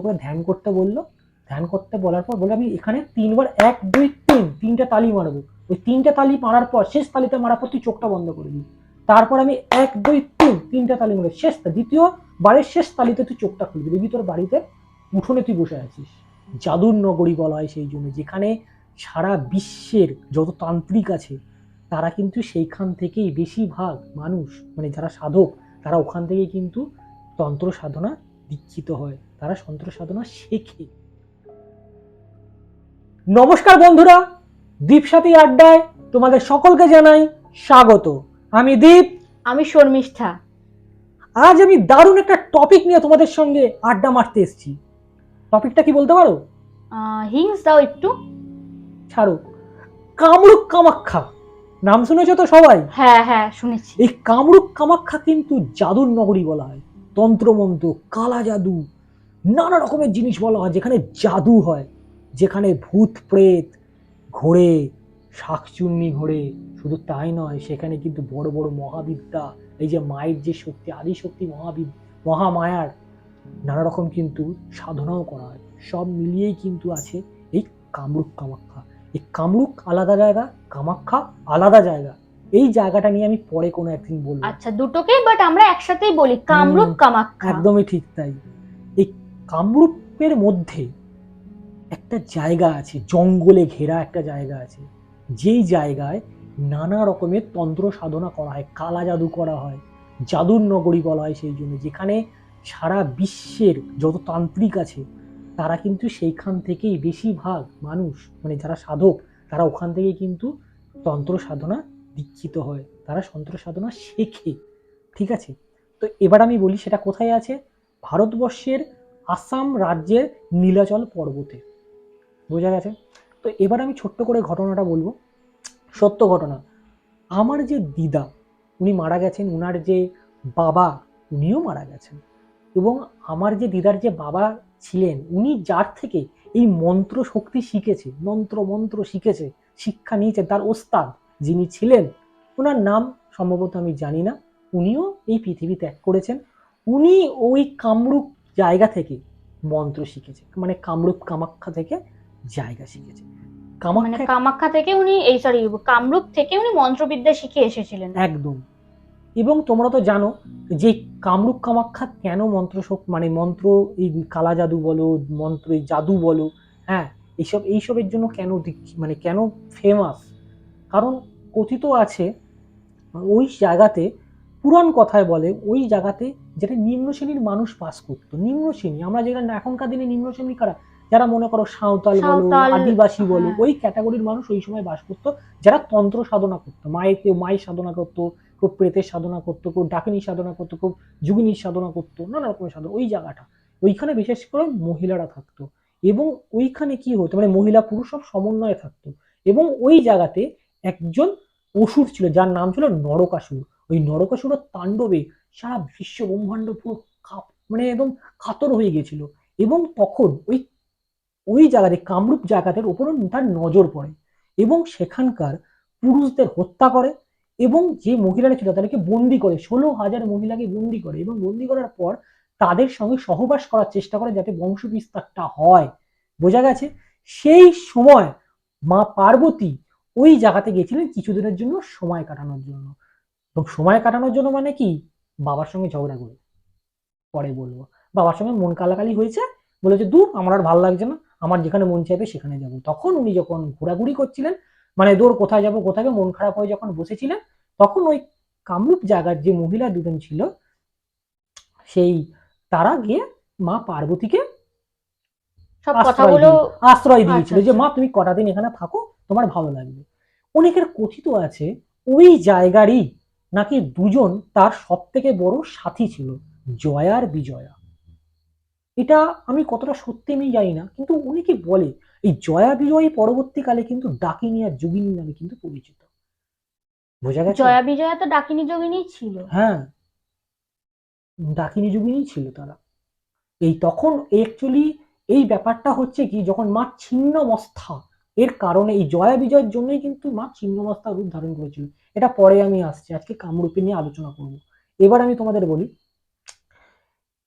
করে ধ্যান করতে বলল। ধ্যান করতে বলার পর বলে আমি এখানে তিনবার, এক, দুই, তিন, তিনটে তালি মারবো। ওই তিনটে তালি মারার পর শেষ তালিতে মারার পর তুই চোখটা বন্ধ করে দিবি। তারপর আমি এক, দুই, তিন, তিনটে তালি মারবো। শেষ দ্বিতীয় বারের শেষ তালিতে তুই চোখটা খুলবি। দেখবি তোর বাড়িতে উঠোনে তুই বসে আছিস। জাদুর নগরী বলা হয় সেই জন্য যেখানে সারা বিশ্বের যত তান্ত্রিক আছে, তারা কিন্তু সেইখান থেকেই বেশিরভাগ মানুষ মানে যারা সাধক, তারা ওখান থেকেই কিন্তু তন্ত্র সাধনা দীক্ষিত হয় তারা তন্ত্র সাধনা শেখে। নমস্কার বন্ধুরা দীপ সাথী আড্ডায় তোমাদের সকলকে জানাই স্বাগত। আমি দীপ। আমি শর্মিষ্ঠা। আজ আমি দারুণ একটা টপিক নিয়ে তোমাদের সঙ্গে আড্ডা মারতে এসেছি। টপিকটা কি বলতে পারো? হিংস দাও একটু। ছাড়ো। কামরূপ কামাখ্যা। নাম শুনেছো তো সবাই? হ্যাঁ হ্যাঁ শুনেছি। এই কামরূপ কামাখ্যা কিন্তু জাদুর নগরী বলা হয়। তন্ত্রমন্ত্র, কালা জাদু, নানা রকমের জিনিস বলা হয়, যেখানে জাদু হয়। যেখানে ভূত, প্রেত ঘোরে শাকচুন্নি ঘোরে শুধু তাই নয়, সেখানে কিন্তু বড় বড় মহাবিদ্যা, এই যে মায়ের যে শক্তি আদি শক্তি মহাবিদ, মহামায়ার, নানা রকম কিন্তু সাধনাও করা হয়। সব মিলিয়েই কিন্তু আছে এই কামরূপ কামাখ্যা। এই কামরূপ আলাদা জায়গা, কামাখ্যা আলাদা জায়গা। এই জায়গাটা নিয়ে আমি পরে কোনো একদিন বলব। আচ্ছা দুটোকেই বাট আমরা একসাথেই বলি কামরূপ কামাখ্যা একদমই ঠিক তাই। এই কামরূপের মধ্যে একটা জায়গা আছে জঙ্গলে ঘেরা একটা জায়গা আছে। যেই জায়গায় নানা রকমের তন্ত্র সাধনা করা হয় কালা জাদু করা হয় জাদুর নগরী বলা হয় সেই জন্য যেখানে সারা বিশ্বের যত তান্ত্রিক আছে তারা কিন্তু সেইখান থেকেই বেশিরভাগ মানুষ মানে যারা সাধক তারা ওখান থেকে কিন্তু তন্ত্র সাধনা দীক্ষিত হয়, তারা তন্ত্র সাধনা শেখে। ঠিক আছে? তো এবার আমি বলি সেটা কোথায় আছে? ভারতবর্ষের আসাম রাজ্যের নীলাচল পর্বতে। বোঝা গেছে? তো এবার আমি ছোট্ট করে ঘটনাটা বলব। সত্য ঘটনা। আমার যে দিদা, উনি মারা গেছেন, উনার যে বাবা, উনিও মারা গেছেন। এবং আমার যে দিদার যে বাবা ছিলেন, উনি যার থেকে এই মন্ত্র শক্তি শিখেছে মন্ত্র মন্ত্র শিখেছে, শিক্ষা নিয়েছে তার ওস্তাদ। যিনি ছিলেন ওনার নাম সম্ভবত আমি জানি না উনিও এই পৃথিবী ত্যাগ করেছেন। উনি ওই কামরূপ জায়গা থেকে মন্ত্র শিখেছে মানে কামরূপ কামাখ্যা থেকে জায়গা শিখেছে মানে কামাখ্যা কামাখ্যা থেকে উনি এই সরি কামরূপ থেকে উনি মন্ত্রবিদ্যা শিখে এসেছিলেন। একদম। এবং তোমরা তো জানো যে কামরূপ কামাখ্যা কেন মন্ত্র মানে মন্ত্র এই কালা জাদু বলো মন্ত্র এই জাদু বলো হ্যাঁ এইসব এইসবের জন্য কেন মানে কেন ফেমাস কারণ কথিত আছে ওই জায়গাতে পুরাণ কথায় বলে ওই জায়গাতে যেটা নিম্ন শ্রেণির মানুষ বাস করতো। নিম্ন শ্রেণি আমরা যেটা এখনকার দিনে নিম্ন শ্রেণি কারা? যারা মনে করো সাঁওতাল বলো আদিবাসী বলো হ্যাঁ। ওই ক্যাটাগরির মানুষ ওই সময় বাস করতো। যারা তন্ত্র সাধনা করতো মায়ের কেউ মায়ের সাধনা করতো কেউ প্রেতের সাধনা করতো কেউ ডাকিনী সাধনা করতো কেউ যুগিনীর সাধনা করতো নানা রকমের সাধনা ওই জায়গাটা। ওইখানে বিশেষ করে মহিলারা থাকতো। এবং ওইখানে কি হতো মানে মহিলা পুরুষ সব সমন্বয়ে থাকতো। এবং ওই জায়গাতে একজন অসুর ছিল, যার নাম ছিল নরকাসুর। ওই নরকাসুরের তাণ্ডবে সারা বিশ্ব ব্রহ্মাণ্ড পুরো মানে একদম কাতর হয়ে গেছিল এবং তখন ওই ওই জায়গাতে, কামরূপ জায়গাটার উপর তার নজর পড়ে। এবং সেখানকার পুরুষদের হত্যা করে এবং যে মহিলারা ছিল তাদেরকে বন্দি করে, ষোলো হাজার মহিলাকে বন্দি করে এবং বন্দি করার পর তাদের সঙ্গে সহবাস করার চেষ্টা করে যাতে বংশ বিস্তারটা হয়। বোঝা গেছে? সেই সময় মা পার্বতী ওই জায়গাতে গেছিলেন কিছুদিনের জন্য সময় কাটানোর জন্য। এবং সময় কাটানোর জন্য মানে কি? বাবার সঙ্গে ঝগড়া করে। পরে বলব। বাবার সঙ্গে মন কালাকালি হয়েছে। বলেছে দূর আমার আর ভালো লাগছে না। আমার যেখানে মন চাইবে সেখানে যাব। তখন উনি যখন ঘোরাঘুরি করছিলেন মানে দৌড় কোথায় যাব কোথায় মন খারাপ হয়ে যখন বসেছিলেন তখন ওই কামরূপ জায়গার যে মহিলা দুজন ছিল সেই তারা গিয়ে মা পার্বতীকে সব আশ্রয় কথাগুলো আশ্রয় দিয়েছিল আচ্ছা, যে আচ্ছা। মা তুমি কটা দিন এখানে থাকো তোমার ভালো লাগবে। অনেকের কথিত আছে ওই জায়গারই নাকি দুজন তার সব থেকে বড় সাথী ছিল জয়া আর বিজয়া। এটা আমি কতটা সত্যি আমি জানি না কিন্তু অনেকে বলে এই জয়া বিজয়ী পরবর্তীকালে কিন্তু ডাকিনী আর যোগিনী নামে কিন্তু পরিচিত। বোঝা গেছে? জয়া বিজয়া তো ডাকিনী যোগিনী ছিল। হ্যাঁ। ডাকিনী যোগিনী ছিল তারা। এই তখন অ্যাকচুয়ালি এই ব্যাপারটা হচ্ছে কি যখন মা ছিন্নমস্তা এর কারণে এই জয়া বিজয়ের জন্যই কিন্তু মা ছিন্নমস্তা রূপ ধারণ করেছিল। এটা পরে আমি আসছি, আজকে কামরূপে নিয়ে আলোচনা করব। এবার আমি তোমাদের বলি,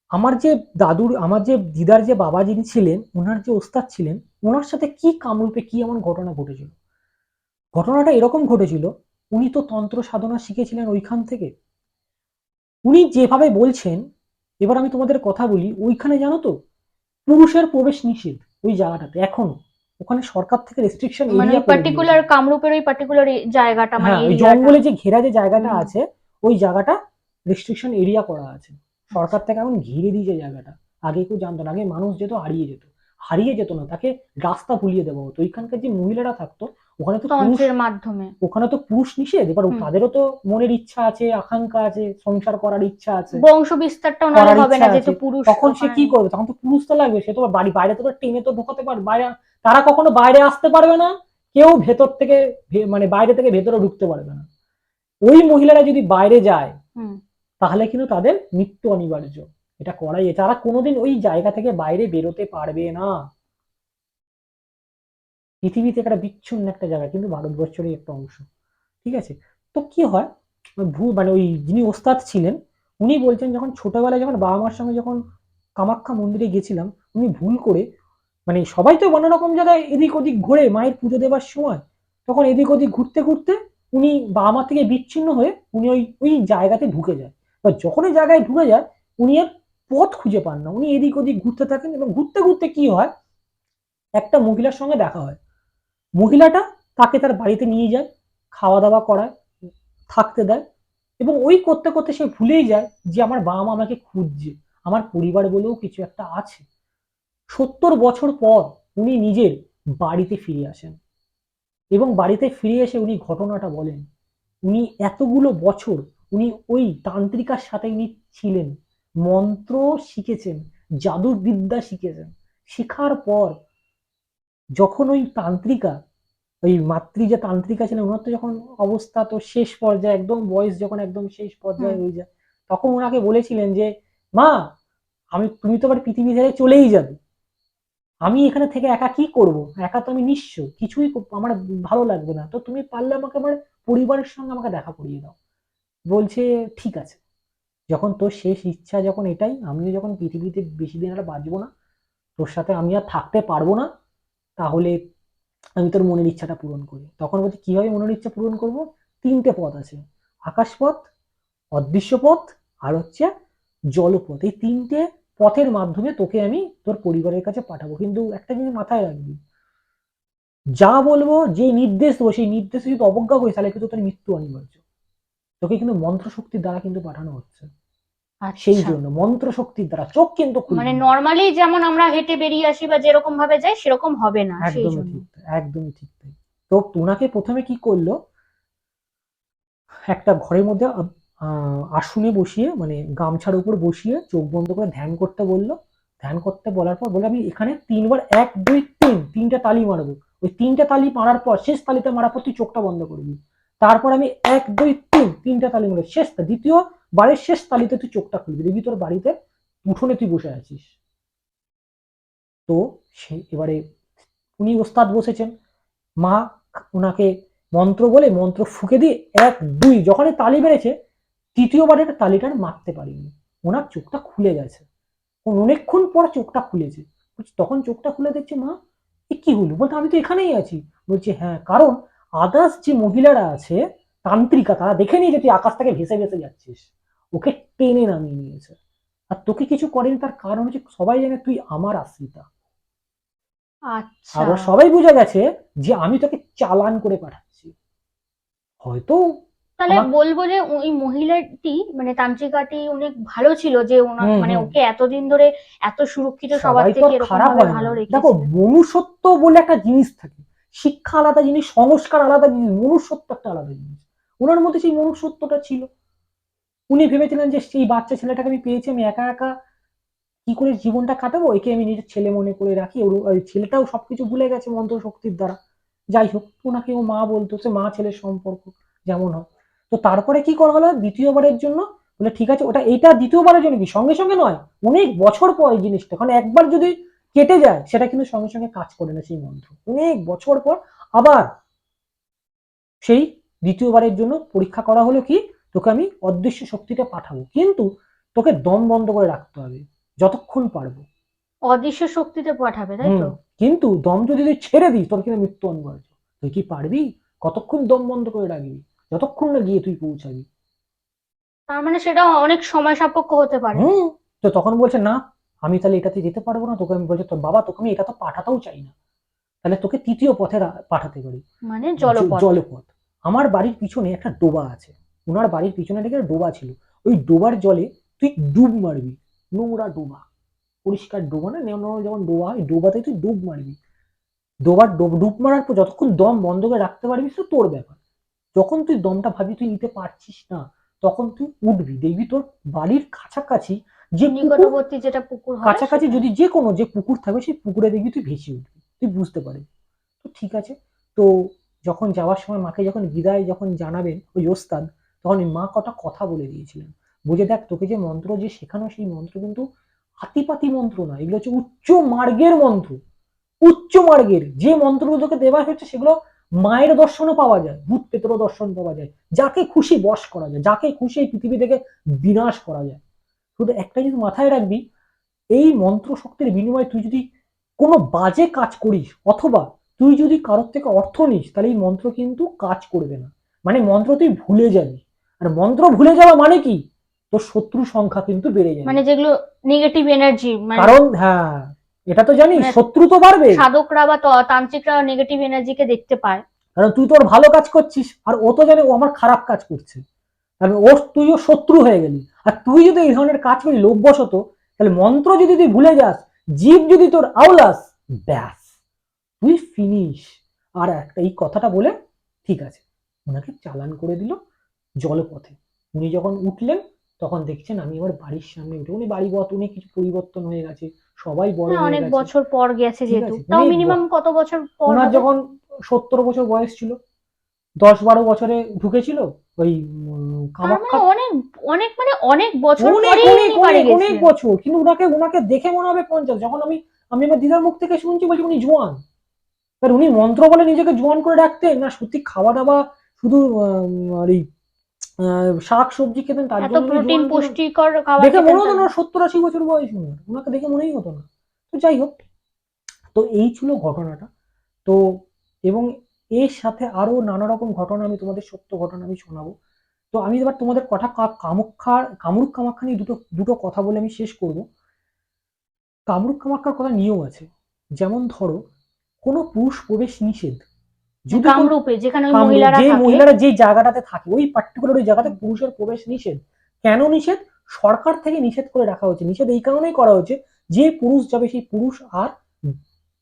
আমার যে দাদুর, আমার যে দিদার যে বাবা যিনি ছিলেন, ওনার যে ওস্তাদ ছিলেন, ওনার সাথে কি কামরূপে কি এমন ঘটনা ঘটেছিল? ঘটনাটা এরকম ঘটেছিল, উনি তো তন্ত্র সাধনা শিখেছিলেন ওইখান থেকে। উনি যেভাবে বলছেন, এবার আমি তোমাদের কথা বলি, ওইখানে জানো তো, পুরুষের প্রবেশ নিষেধ ওই জায়গাটাতে, এখনও। ওখানে সরকার থেকে রেস্ট্রিকশন মানে পার্টিকুলার কামরূপের ওই পার্টিকুলার জায়গাটা মানে হ্যাঁ ওই জঙ্গলে যে ঘেরা যে জায়গাটা আছে ওই জায়গাটা রেস্ট্রিকশন এরিয়া করা আছে। সরকার থেকে এখন ঘিরে দিয়েছে জায়গাটা। আগে কেউ জানতো না আগে মানুষ যেত হারিয়ে যেত। হারিয়ে যেত না তাকে রাস্তা ভুলিয়ে দেবো হতো। ওইখানকার যে মহিলারা থাকতো ওখানে তো তন্ত্রের মাধ্যমে। ওখানে তো পুরুষ নিষেধ। এবার তাদেরও তো মনের ইচ্ছা আছে আকাঙ্ক্ষা আছে সংসার করার ইচ্ছা আছে। বংশ বিস্তারটা ওনার হবে না যেহেতু পুরুষ তখন সে কি করবে? তখন তো পুরুষ তো লাগবে সে তো বাড়ি বাইরে তো টেনে তো ঢোকাতে পারবে বাইরে তারা কখনো বাইরে আসতে পারবে না কেউ ভেতর থেকে মানে বাইরে থেকে ভেতরে ঢুকতে পারবে না। ওই মহিলারা যদি বাইরে যায় তাহলে কিন্তু তাদের মৃত্যু অনিবার্য। এটা করাই। তারা কোনোদিন ওই জায়গা থেকে বাইরে বেরোতে পারবে না। পৃথিবীতে একটা বিচ্ছিন্ন একটা জায়গা, কিন্তু ভারতবর্ষেরই একটা অংশ। ঠিক আছে? তো কি হয়? ভূ মানে ওই যিনি ওস্তাদ ছিলেন, উনি বলছেন যখন ছোটবেলায় যখন বাবা মার সঙ্গে যখন কামাখ্যা মন্দিরে গেছিলাম, উনি ভুল করে মানে সবাই তো রকম জায়গায় এদিক ওদিক ঘুরে মায়ের পুজো দেবার সময়, তখন এদিক ওদিক ঘুরতে ঘুরতে উনি বাবা মা থেকে বিচ্ছিন্ন হয়ে উনি ওই ওই জায়গাতে ঢুকে যায়। বা যখন ওই জায়গায় ঢুকে যায়, উনি আর পথ খুঁজে পান না। উনি এদিক ওদিক ঘুরতে থাকেন এবং ঘুরতে ঘুরতে কি হয়? একটা মহিলার সঙ্গে দেখা হয়। মহিলাটা তাকে তার বাড়িতে নিয়ে যায় খাওয়া দাওয়া করায়, থাকতে দেয় এবং ওই করতে করতে সে ভুলেই যায় যে আমার বাবা মা আমাকে খুঁজছে, আমার পরিবার বলেও কিছু একটা আছে। সত্তর বছর পর উনি নিজের বাড়িতে ফিরে আসেন এবং বাড়িতে ফিরে এসে উনি ঘটনাটা বলেন। উনি এতগুলো বছর উনি ওই তান্ত্রিকার সাথে উনি ছিলেন, মন্ত্র শিখেছেন জাদু বিদ্যা শিখেছেন, শেখার পর যখন ওই তান্ত্রিকা ওই মাতৃ যে তান্ত্রিকা ছিলেন ওনার তো যখন অবস্থা তো শেষ পর্যায়ে একদম বয়স যখন একদম শেষ পর্যায়ে। হয়ে যায় তখন ওনাকে বলেছিলেন যে মা আমি তুমি তো আবার পৃথিবী ছেড়ে চলেই যাবে। আমি এখানে থেকে একা কি করব? একা তো আমি নিঃস্ব কিছুই আমার ভালো লাগবে না। তো তুমি পারলে আমাকে আমার পরিবারের সঙ্গে আমাকে দেখা করিয়ে দাও। বলছে ঠিক আছে। যখন তোর শেষ ইচ্ছা যখন এটাই আমিও যখন পৃথিবীতে বেশি দিন আর বাঁচবো না তোর সাথে আমি আর থাকতে পারব না তাহলে আমি তোর মনের ইচ্ছাটা পূরণ করি। তখন বলছে, কীভাবে মনের ইচ্ছা পূরণ করব? তিনটে পথ আছে। আকাশপথ অদৃশ্য পথ আর হচ্ছে জলপথ। এই তিনটে পথের মাধ্যমে তোকে আমি তোর পরিবারের কাছে পাঠাবো। কিন্তু একটা জিনিস মাথায় রাখবি, যা বলব, যে নির্দেশ দেবো, সেই নির্দেশে যদি অবজ্ঞা করিস, তাহলে কিন্তু তোর মৃত্যু অনিবার্য। তোকে কিন্তু মন্ত্র শক্তির দ্বারা কিন্তু পাঠানো হচ্ছে। সেই আচ্ছা। জন্য মন্ত্র শক্তির দ্বারা চোখ কিন্তু মানে। নর্মালি যেমন আমরা হেঁটে বেরিয়ে আসি বা যেরকম ভাবে যাই সেরকম হবে না সেই একদমই ঠিক একদমই ঠিক তো ওনাকে প্রথমে কি করল? একটা ঘরের মধ্যে আসনে বসিয়ে মানে গামছার উপর বসিয়ে চোখ বন্ধ করে ধ্যান করতে বলল। ধ্যান করতে বলার পর বলে আমি এখানে তিনবার এক দুই তিন তিনটা তালি মারবো। ওই তিনটা তালি মারার পর শেষ তালিতে মারার পর তুই চোখটা বন্ধ করবি। তারপর আমি এক দুই তিন তিনটা তালি মারবো। শেষ তা- দ্বিতীয় বারের শেষ তালিতে তুই চোখটা খুলবি, দেখবি তোর বাড়িতে উঠোনে তুই বসে আছিস। তো সে এবারে উনি ওস্তাদ বসেছেন, মা ওনাকে মন্ত্র বলে মন্ত্র ফুঁকে দিয়ে এক, দুই, যখনই তালি বেড়েছে তৃতীয়বারের তালিটার মারতে পারিনি। ওনার চোখটা খুলে গেছে। অনেকক্ষণ পর চোখটা খুলেছে। তখন চোখটা খুলে দেখছে মা, এ কি হলো? বলতে আমি তো এখানেই আছি। বলছি হ্যাঁ কারণ আদার্স যে মহিলারা আছে তান্ত্রিকা তারা দেখে নিয়ে যে তুই আকাশ থেকে ভেসে ভেসে যাচ্ছিস। ওকে টেনে নামিয়ে নিয়েছে। আর তোকে কিছু করেনি তার কারণ হচ্ছে সবাই জানে তুই আমার আশ্রিতা। আচ্ছা। সবাই বুঝে গেছে যে আমি তোকে চালান করে পাঠাচ্ছি। হয়তো তাহলে বলব যে ওই মহিলাটি মানে তান্ত্রিকাটি অনেক ভালো ছিল যে ওনার মানে ওকে এতদিন ধরে এত সুরক্ষিত সবার থেকে এরকম খারাপ ভালো রেখেছে। দেখো মনুষ্যত্ব বলে একটা জিনিস থাকে। শিক্ষা আলাদা জিনিস সংস্কার আলাদা জিনিস মনুষ্যত্ব একটা আলাদা জিনিস। ওনার মধ্যে সেই মনুষ্যত্বটা ছিল। উনি ভেবেছিলেন যে সেই বাচ্চা ছেলেটাকে আমি পেয়েছি, আমি একা একা কি করে জীবনটা কাটাবো? একে আমি নিজের ছেলে মনে করে রাখি। ওর ছেলেটাও সবকিছু ভুলে গেছে মন্ত্র শক্তির দ্বারা। যাই হোক, ওনাকে ও মা বলতো সে মা ছেলের সম্পর্ক যেমন হয় তো তারপরে কি করা হলো? দ্বিতীয়বারের জন্য বলে, ঠিক আছে, ওটা, এটা দ্বিতীয়বারের জন্য কি সঙ্গে সঙ্গে নয়, অনেক বছর পর এই জিনিসটা। কারণ একবার যদি কেটে যায়, সেটা কিন্তু সঙ্গে সঙ্গে কাজ করে না সেই মন্ত্র অনেক বছর পর আবার সেই দ্বিতীয়বারের জন্য পরীক্ষা করা হলো কি? তোকে আমি অদৃশ্য শক্তিটা পাঠাবো। কিন্তু তোকে দম বন্ধ করে রাখতে হবে। যতক্ষণ পারব। অদৃশ্য শক্তিতে পাঠাবে তাই তো? কিন্তু দম যদি তুই ছেড়ে দিস তোর কিন্তু মৃত্যু অনিবার্য। তুই কি পারবি? কতক্ষণ দম বন্ধ করে রাখবি? যতক্ষণ না গিয়ে তুই পৌঁছাবি। তার মানে সেটা অনেক সময় সাপেক্ষ হতে পারে। তো তখন বলছে না আমি তাহলে এটাতে যেতে পারব না। তোকে আমি বলছি তোর বাবা তোকে আমি এটা তো পাঠাতেও চাই না। তাহলে তোকে তৃতীয় পথে পাঠাতে পারি। মানে জলপথ। জলপথ। আমার বাড়ির পিছনে একটা ডোবা আছে। ওনার বাড়ির পিছনে একটা ডোবা ছিল। ওই ডোবার জলে তুই ডুব মারবি। নোংরা ডোবা। পরিষ্কার ডোবা না? নোংরা যেমন ডোবা হয় ডোবাতে তুই ডুব মারবি। ডোবার ডুব- ডুব মারার পর যতক্ষণ দম বন্ধ করে রাখতে পারবি সেটা তোর ব্যাপার। যখন তুই দমটা ভাবি তুই নিতে পারছিস না তখন তুই উঠবি। দেখবি তোর বাড়ির কাছাকাছি যে নিকটবর্তী যেটা পুকুর কাছাকাছি যদি যে কোনো যে পুকুর থাকবে সেই পুকুরে দেখবি তুই ভেসে উঠবি। তুই বুঝতে পারবি। তো ঠিক আছে। তো যখন যাওয়ার সময় মাকে যখন বিদায় যখন জানাবেন, ওই ওস্তাদ, তখন মা কটা কথা বলে দিয়েছিলেন। বুঝে দেখ, তোকে যে মন্ত্র যে শেখানো, সেই মন্ত্র কিন্তু হাতিপাতি মন্ত্র না এগুলো হচ্ছে উচ্চ মার্গের মন্ত্র। উচ্চ মার্গের, যে মন্ত্রগুলো তোকে দেওয়া হচ্ছে সেগুলো মায়ের দর্শনও পাওয়া যায়, ভূত পেতরও দর্শন পাওয়া যায়, যাকে খুশি বশ করা যায়, যাকে খুশি এই পৃথিবী থেকে বিনাশ করা যায়। শুধু একটা জিনিস মাথায় রাখবি, এই মন্ত্র শক্তির বিনিময়ে তুই যদি কোনো বাজে কাজ করিস, অথবা তুই যদি কারোর থেকে অর্থ নিস তাহলে এই মন্ত্র কিন্তু কাজ করবে না। মানে মন্ত্র তুই ভুলে যাবি। আর মন্ত্র ভুলে যাওয়া মানে কি? তোর শত্রু সংখ্যা কিন্তু বেড়ে যাবে। মানে যেগুলো নেগেটিভ এনার্জি মানে কারণ হ্যাঁ এটা তো জানিস মানে শত্রু তো বাড়বে। সাধকরা বা তান্ত্রিকরা নেগেটিভ এনার্জিকে দেখতে পায়। কারণ তুই তোর ভালো কাজ করছিস আর ও তো জানে ও আমার খারাপ কাজ করছে। তাহলে ও তুইও শত্রু হয়ে গেলি। আর তুই যদি এই ধরনের কাজ করি লোভবশত তাহলে মন্ত্র যদি তুই ভুলে যাস জীব যদি তোর আওলাস ব্যাস। তুই ফিনিশ। আর একটা এই কথাটা বলে ঠিক আছে। ওনাকে চালান করে দিল জলপথে। উনি যখন উঠলেন তখন দেখছেন আমি আমার বাড়ির সামনে উঠে উনি বাড়ি বত উনি কিছু পরিবর্তন হয়ে গেছে। সবাই বড় হ্যাঁ, অনেক বছর পর গেছে যেহেতু। তাও মিনিমাম কত বছর পর ওনার যখন সত্তর বছর বয়স ছিল দশ বারো বছরে ঢুকেছিল ওই উম, মানে কামাখ্যা অনেক অনেক মানে অনেক বছর অনেক অনেক অনেক অনেক বছর। কিন্তু ওনাকে ওনাকে দেখে মনে হবে পঞ্চাশ। যখন আমি আমি আমার দিদার মুখ থেকে শুনছি বলছি উনি জোয়ান। এবার উনি মন্ত্র বলে নিজেকে জোয়ান করে রাখতেন না সত্যি খাওয়া দাওয়া শুধু এই শাক সবজি খেতেন তার জন্য প্রোটিন পুষ্টিকর খাবার দেখে মনে হতো না সত্তর আশি বছর বয়স উনার ওনাকে দেখে মনেই হতো না। তো যাই হোক তো এই ছিল ঘটনাটা। তো এবং এর সাথে আরও নানা রকম ঘটনা আমি তোমাদের সত্য ঘটনা আমি শোনাবো। তো আমি এবার তোমাদের কথা কা- কামাখ্যার কামরূপ কামাখ্যা নিয়ে দুটো দুটো কথা বলে আমি শেষ করব। কামরূপ কামাখ্যার কথা নিয়ম আছে। যেমন ধরো কোনো পুরুষ প্রবেশ নিষেধ। যদি কামরূপে যেখানে মহিলারা যে মহিলারা যে জায়গাটাতে থাকে ওই পার্টিকুলার ওই জায়গাতে পুরুষের প্রবেশ নিষেধ। কেন নিষেধ? সরকার থেকে নিষেধ করে রাখা হয়েছে। নিষেধ এই কারণেই করা হয়েছে যে পুরুষ যাবে সেই পুরুষ আর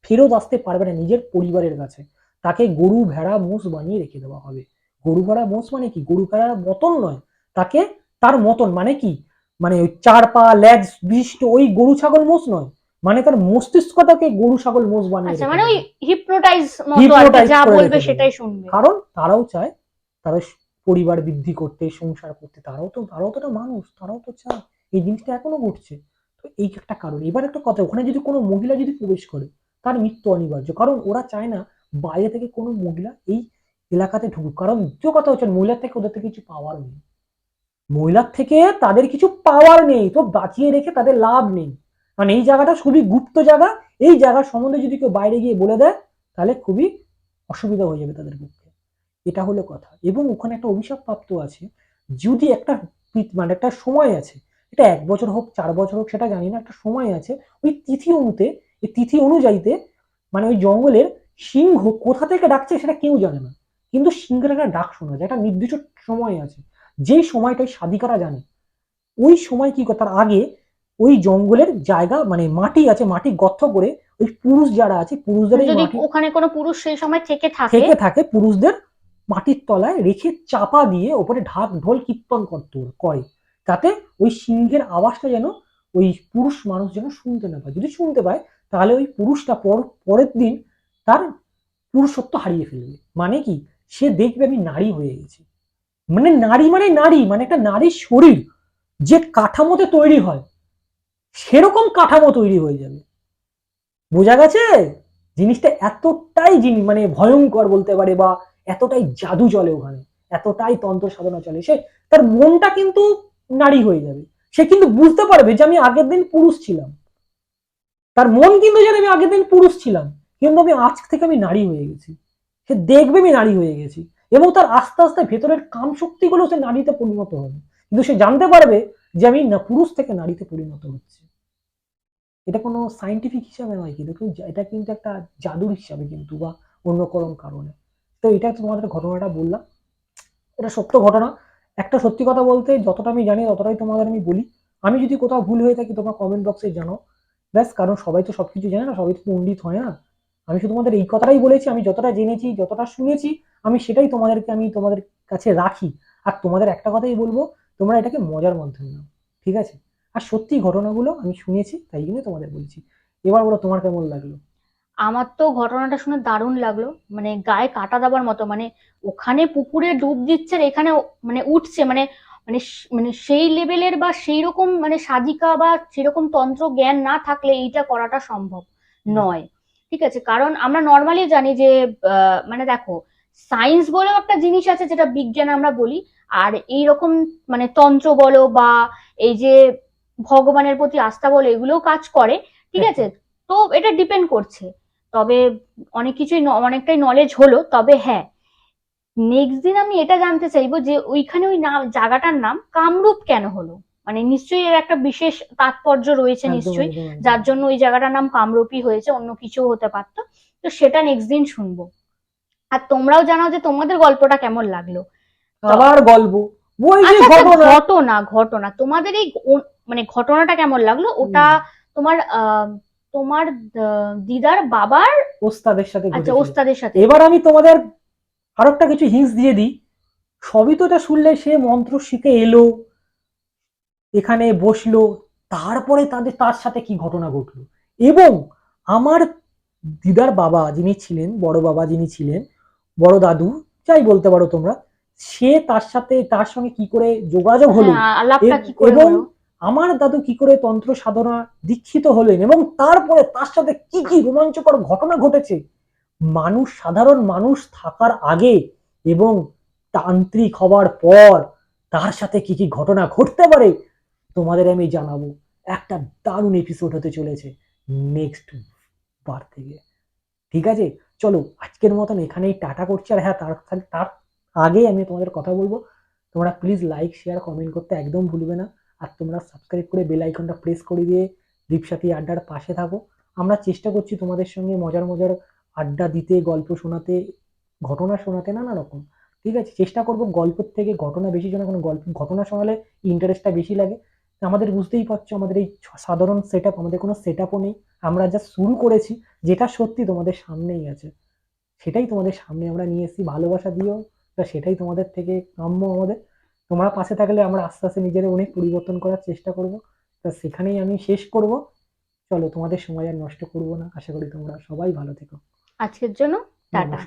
ফেরত আসতে পারবে না নিজের পরিবারের কাছে। তাকে গরু ভেড়া মোষ বানিয়ে রেখে দেওয়া হবে। গরু ভেড়া মোষ মানে কি? গরু ভেড়ার মতন নয়। তাকে তার মতন মানে কি? মানে ওই চার পা লেগ বিশিষ্ট ওই গরু ছাগল মোষ নয়। মানে তার মস্তিষ্কটাকে গরু ছাগল মোষ বানিয়ে আচ্ছা মানে ওই হিপনোটাইজ মতো যা বলবে সেটাই শুনবে। কারণ তারাও চায় তারা পরিবার বৃদ্ধি করতে সংসার করতে তারাও তো তারাও তো মানুষ তারাও তো চায়। এই জিনিসটা এখনও ঘটছে। তো এই একটা কারণ। এবার একটা কথা ওখানে যদি কোনো মহিলা যদি প্রবেশ করে তার মৃত্যু অনিবার্য। কারণ ওরা চায় না বাইরে থেকে কোনো মহিলা এই এলাকাতে ঢুকুক। কারণ দ্বিতীয় কথা হচ্ছে মহিলার থেকে ওদের থেকে কিছু পাওয়ার নেই। মহিলার থেকে তাদের কিছু পাওয়ার নেই। তো বাঁচিয়ে রেখে তাদের লাভ নেই। কারণ এই জায়গাটা খুবই গুপ্ত জায়গা। এই জায়গার সম্বন্ধে যদি কেউ বাইরে গিয়ে বলে দেয়, তাহলে খুবই অসুবিধা হয়ে যাবে তাদের পক্ষে। এটা হলো কথা। এবং ওখানে একটা অভিশাপ প্রাপ্ত আছে। যদি একটা মানে একটা সময় আছে, এটা এক বছর হোক, চার বছর হোক, সেটা জানি না, একটা সময় আছে, ওই তিথি অনুতে, এই তিথি অনুযায়ীতে মানে ওই জঙ্গলের সিংহ কোথা থেকে ডাকছে সেটা কেউ জানে না। কিন্তু সিংহের একটা ডাক শোনা যায়, একটা নির্দিষ্ট সময় আছে। যেই সময়টা ওই সাধিকারা জানে, ওই সময় কি তার আগে ওই জঙ্গলের জায়গা মানে মাটি আছে মাটি গর্ত করে ওই পুরুষ যারা আছে পুরুষদের ওখানে কোনো পুরুষ সেই সময় থেকে থাকে? থেকে থাকে পুরুষদের মাটির তলায় রেখে চাপা দিয়ে ওপরে ঢাক ঢোল কীর্তন করতে করে। তাতে ওই সিংহের আওয়াজটা যেন ওই পুরুষ মানুষ যেন শুনতে না পায়। যদি শুনতে পায় তাহলে ওই পুরুষটা পর পরের দিন তার পুরুষত্ব হারিয়ে ফেলবে। মানে কি? সে দেখবে আমি নারী হয়ে গেছি। মানে নারী মানে নারী মানে একটা নারীর শরীর যে কাঠামোতে তৈরি হয়। সেরকম কাঠামো তৈরি হয়ে যাবে। বোঝা গেছে? জিনিসটা এতটাই জিনিস মানে ভয়ঙ্কর বলতে পারে বা এতটাই জাদু চলে ওখানে, এতটাই তন্ত্র সাধনা চলে। সে তার মনটা কিন্তু নারী হয়ে যাবে। সে কিন্তু বুঝতে পারবে যে আমি আগের দিন পুরুষ ছিলাম। তার মন কিন্তু জানে আমি আগের দিন পুরুষ ছিলাম, কিন্তু আমি আজ থেকে আমি নারী হয়ে গেছি। সে দেখবে আমি নারী হয়ে গেছি। এবং তার আস্তে আস্তে ভেতরের কাম শক্তিগুলো সে নারীতে পরিণত হবে। কিন্তু সে জানতে পারবে যে আমি না পুরুষ থেকে নারীতে পরিণত হচ্ছে। এটা কোনো সাইন্টিফিক হিসাবে নয় কিন্তু এটা কিন্তু একটা জাদুর হিসাবে কিন্তু বা অন্য কোনো কারণে। তো এটা তোমাদের ঘটনাটা বললাম। এটা সত্য ঘটনা। একটা সত্যি কথা বলতে, যতটা আমি জানি ততটাই তোমাদের আমি বলি। আমি যদি কোথাও ভুল হয়ে থাকি, তোমরা কমেন্ট বক্সে জানাও। ব্যাস, কারণ সবাই তো সবকিছু জানে না, সবাই তো পণ্ডিত হয় না। আমি শুধু তোমাদের এই কথাটাই বলেছি, আমি যতটা জেনেছি, যতটা শুনেছি, আমি সেটাই তোমাদেরকে, আমি তোমাদের কাছে রাখি। আর তোমাদের একটা কথাই বলব তোমরা এটাকে মজার মাধ্যমে নাও ঠিক আছে? আর সত্যি ঘটনাগুলো আমি শুনেছি তাই জন্য তোমাদের বলছি। এবার বলো তোমার কেমন লাগল? আমার তো ঘটনাটা শুনে দারুণ লাগল। মানে গায়ে কাটা দেওয়ার মতো মানে ওখানে পুকুরে ডুব দিচ্ছে আর এখানে মানে উঠছে মানে মানে মানে সেই লেভেলের বা সেই রকম মানে সাধিকা বা সেরকম তন্ত্র জ্ঞান না থাকলে এইটা করাটা সম্ভব নয় ঠিক আছে? কারণ আমরা নর্মালি জানি যে মানে দেখো সায়েন্স বলেও একটা জিনিস আছে যেটা বিজ্ঞান আমরা বলি আর এই রকম মানে তন্ত্র বলো বা এই যে ভগবানের প্রতি আস্থা বলো এগুলোও কাজ করে ঠিক আছে? তো এটা ডিপেন্ড করছে। তবে অনেক কিছুই অনেকটাই নলেজ হলো তবে হ্যাঁ। নেক্সট দিন আমি এটা জানতে চাইব যে ওইখানে ওই নাম জায়গাটার নাম কামরূপ কেন হলো? মানে নিশ্চয়ই এর একটা বিশেষ তাৎপর্য রয়েছে নিশ্চয়ই। যার জন্য ওই জায়গাটার নাম কামরূপই হয়েছে অন্য কিছু হতে পারতো। তো সেটা নেক্সট দিন শুনব। আর তোমরাও জানাও যে তোমাদের গল্পটা কেমন লাগল। আবার গল্প? ওই যে আচ্ছা ঘটনা। ঘটনা ঘটনা। তোমাদের এই মানে ঘটনাটা কেমন লাগল? ওটা তোমার তোমার দিদার বাবার? ওস্তাদের সাথে আচ্ছা ওস্তাদের সাথে। এবার আমি তোমাদের আরও একটা কিছু হিংস দিয়ে দিই। সবই তো এটা শুনলে সে মন্ত্র শিখে এলো এখানে বসল তারপরে তাদের তার সাথে কি ঘটনা ঘটলো? এবং আমার দিদার বাবা যিনি ছিলেন বড় বাবা যিনি ছিলেন বড় দাদু যাই বলতে পারো তোমরা সে তার সাথে তার সঙ্গে কি করে যোগাযোগ হলো? হ্যাঁ, এবং আমার দাদু কি করে তন্ত্র সাধনা দীক্ষিত হলেন এবং তারপরে তার সাথে কি কি রোমাঞ্চকর ঘটনা ঘটেছে? মানুষ সাধারণ মানুষ থাকার আগে এবং তান্ত্রিক হওয়ার পর তার সাথে কি কি ঘটনা ঘটতে পারে তোমাদের আমি জানাব। একটা দারুণ এপিসোড হতে চলেছে নেক্সট বার থেকে। ঠিক আছে? চলো, আজকের মতন এখানেই টাটা করছি। আর হ্যাঁ তার তার আগে আমি তোমাদের কথা বলব, তোমরা প্লিজ লাইক শেয়ার কমেন্ট করতে একদম ভুলবে না। আর তোমরা সাবস্ক্রাইব করে বেল আইকনটা প্রেস করে দিয়ে দীপসাথী আড্ডার পাশে থাকো। আমরা চেষ্টা করছি তোমাদের সঙ্গে মজার মজার আড্ডা দিতে, গল্প শোনাতে, ঘটনা শোনাতে, নানা রকম। ঠিক আছে, চেষ্টা করব গল্পের থেকে ঘটনা বেশি শোনা কোনো গল্প, ঘটনা শোনালে ইন্টারেস্টটা বেশি লাগে। আমাদের বুঝতেই পারছ, আমাদের এই সাধারণ সেট আমাদের কোনো সেট নেই। আমরা যা শুরু করেছি যেটা সত্যি তোমাদের সামনেই আছে সেটাই তোমাদের সামনে আমরা নিয়ে এসেছি। ভালোবাসা দিও তা সেটাই তোমাদের থেকে কাম্য আমাদের। তোমরা পাশে থাকলে আমরা আস্তে আস্তে নিজেরা অনেক পরিবর্তন করার চেষ্টা করব। তা সেখানেই আমি শেষ করব। চলো তোমাদের সময় আর নষ্ট করব না। আশা করি তোমরা সবাই ভালো থেকো। আজকের জন্য টাটা।